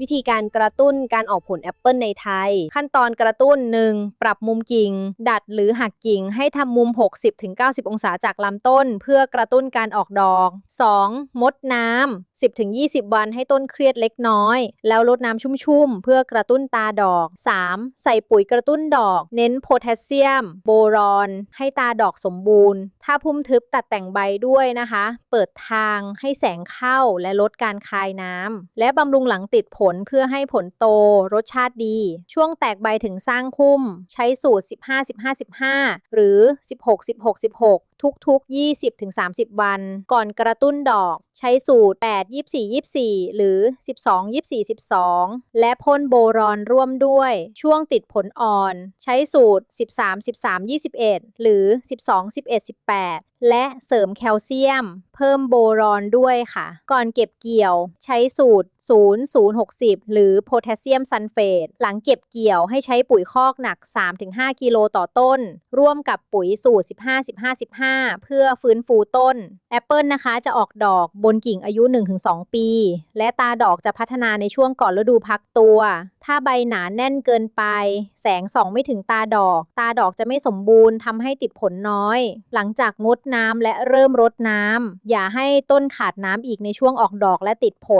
วิธีการกระตุ้นการออกผลแอปเปิลในไทย ขั้นตอนกระตุ้น 1. ปรับมุมกิ่ง ดัดหรือหักกิ่งให้ทำมุม 60-90 องศาจากลำต้น เพื่อกระตุ้นการออกดอก 2. มดน้ำ 10-20 วันให้ต้นเครียดเล็กน้อย แล้วลดน้ำชุ่มๆ เพื่อกระตุ้นตาดอก 3. ใส่ปุ๋ยกระตุ้นดอก เน้นโพแทสเซียม โบรอน ให้ตาดอกสมบูรณ์ ถ้าพุ่มทึบตัดแต่งใบด้วยนะคะ เปิดทางให้แสงเข้าและลดการคายน้ำและบำรุงหลังติดผลเพื่อให้ผลโต รสชาติดี ช่วงแตกใบถึงสร้างคุ้ม ใช้สูตร 15-15-15 หรือ 16-16-16 ทุกๆ 20-30 วัน ก่อนกระตุ้นดอก ใช้สูตร 8-24-24 หรือ 12-24-12 และพ่นโบรอนร่วมด้วย ช่วงติดผลอ่อน ใช้สูตร 13-13-21 หรือ 12-11-18และเสริมแคลเซียม เพิ่มโบรอนด้วยค่ะ ก่อนเก็บเกี่ยว ใช้สูตร 0-0-60 หรือโพแทสเซียมซัลเฟต หลังเก็บเกี่ยวให้ใช้ปุ๋ยคอกหนัก 3-5 กิโลต่อต้น ร่วมกับปุ๋ยสูตร15-15-15เพื่อฟื้นฟูต้นแอปเปิลนะคะจะออกดอกบนกิ่งอายุ 1-2 ปี และตาดอกจะพัฒนาในช่วงก่อนฤดูพักตัว ถ้าใบหนาแน่นเกินไป แสงส่องไม่ถึงตาดอก ตาดอกจะไม่สมบูรณ์ทำให้ติดผลน้อย หลังจากงดน้ำและเริ่มรดน้ำอย่าให้ต้นขาดน้ำอีกในช่วงออกดอกและติดผล